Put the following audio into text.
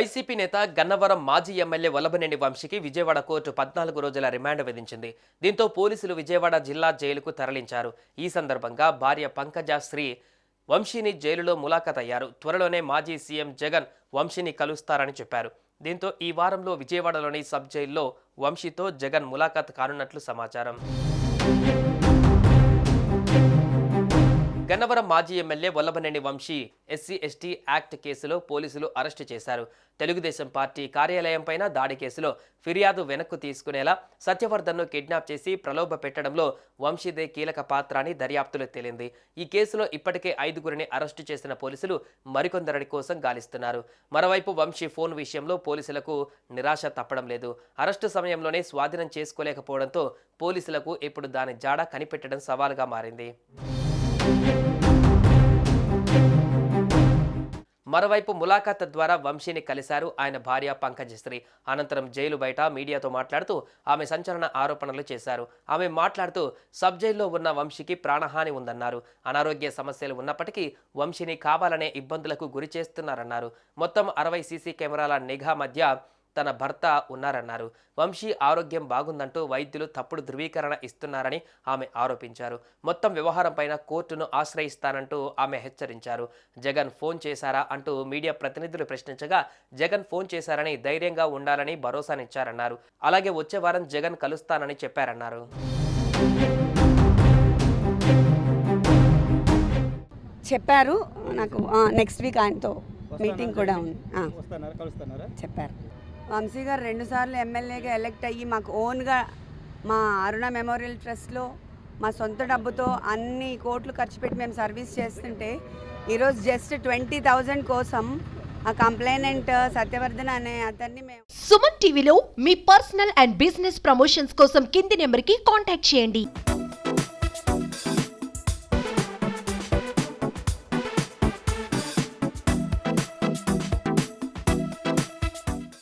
YCP నేత గన్నవరం మాజీ MLA Vallabhaneni వంశీకి విజయవాడ కోర్టు పద్నాలుగు రోజుల రిమాండ్ విధించింది. దీంతో పోలీసులు విజయవాడ జిల్లా జైలుకు తరలించారు. ఈ సందర్భంగా భార్య పంకజ శ్రీ వంశీని జైలులో ములాఖత్ అయ్యారు త్వరలోనే మాజీ సీఎం జగన్ వంశీని కలుస్తారని చెప్పారు. దీంతో ఈ వారంలో విజయవాడలోని సబ్ జైల్లో వంశీతో జగన్ ములాఖత్ కానున్నట్లు సమాచారం. గన్నవరం మాజీ MLA Vallabhaneni Vamsi SC ST act కేసులో పోలీసులు అరెస్టు చేశారు. తెలుగుదేశం పార్టీ కార్యాలయంపైన దాడి కేసులో ఫిర్యాదు వెనక్కు తీసుకునేలా సత్యవర్ధన్ను కిడ్నాప్ చేసి ప్రలోభ పెట్టడంలో వంశీదే కీలక పాత్ర అని దర్యాప్తులో తేలింది. ఈ కేసులో ఇప్పటికే ఐదుగురిని అరెస్టు చేసిన పోలీసులు మరికొందరి కోసం గాలిస్తున్నారు. మరోవైపు వంశీ ఫోన్ విషయంలో పోలీసులకు నిరాశ తప్పడం లేదు. అరెస్టు సమయంలోనే స్వాధీనం చేసుకోలేకపోవడంతో పోలీసులకు ఇప్పుడు దాని జాడ కనిపెట్టడం సవాలుగా మారింది. మరోవైపు ములాఖాత్ ద్వారా వంశీని కలిశారు ఆయన భార్య పంకజశ్రీ. అనంతరం జైలు బయట మీడియాతో మాట్లాడుతూ ఆమె సంచలన ఆరోపణలు చేశారు. ఆమె మాట్లాడుతూ సబ్ జైల్లో ఉన్న వంశీకి ప్రాణహాని ఉందన్నారు. అనారోగ్య సమస్యలు ఉన్నప్పటికీ వంశీని కావాలనే ఇబ్బందులకు గురి చేస్తున్నారన్నారు. మొత్తం అరవై సీసీ కెమెరాల నిఘా మధ్య తన భర్త ఉన్నారన్నారు. వంశీ ఆరోగ్యం బాగుందంటూ వైద్యులు తప్పుడు ధృవీకరణ ఇస్తున్నారని ఆమె ఆరోపించారు. మొత్తం వ్యవహారంపైన కోర్టును ఆశ్రయిస్తానంటూ ఆమె హెచ్చరించారు. జగన్ ఫోన్ చేశారా అంటూ మీడియా ప్రతినిధులు ప్రశ్నించగా జగన్ ఫోన్ చేశారని ధైర్యంగా ఉండాలని భరోసానిచ్చారన్నారు. అలాగే వచ్చే వారం జగన్ కలుస్తానని చెప్పారన్నారు. చెప్పారు. నాకు నెక్స్ట్ వీక్ ఆయనతో మీటింగ్ కూడా ఉంది. చెప్పారు. వంశీ గారు రెండుసార్లు ఎమ్మెల్యేగా ఎలక్ట్ అయ్యి మాకు ఓన్గా మా అరుణ మెమోరియల్ ట్రస్ట్లో మా సొంత డబ్బుతో అన్ని కోట్లు ఖర్చు పెట్టి మేము సర్వీస్ చేస్తుంటే ఈరోజు జస్ట్ ట్వంటీ థౌజండ్ కోసం ఆ కంప్లైనెంట్ సత్యవర్ధన్ అనే అతన్ని మేము సుమన్ టీవీలో మీ పర్సనల్ అండ్ బిజినెస్ ప్రమోషన్స్ కోసం కింది నెంబర్కి కాంటాక్ట్ చేయండి.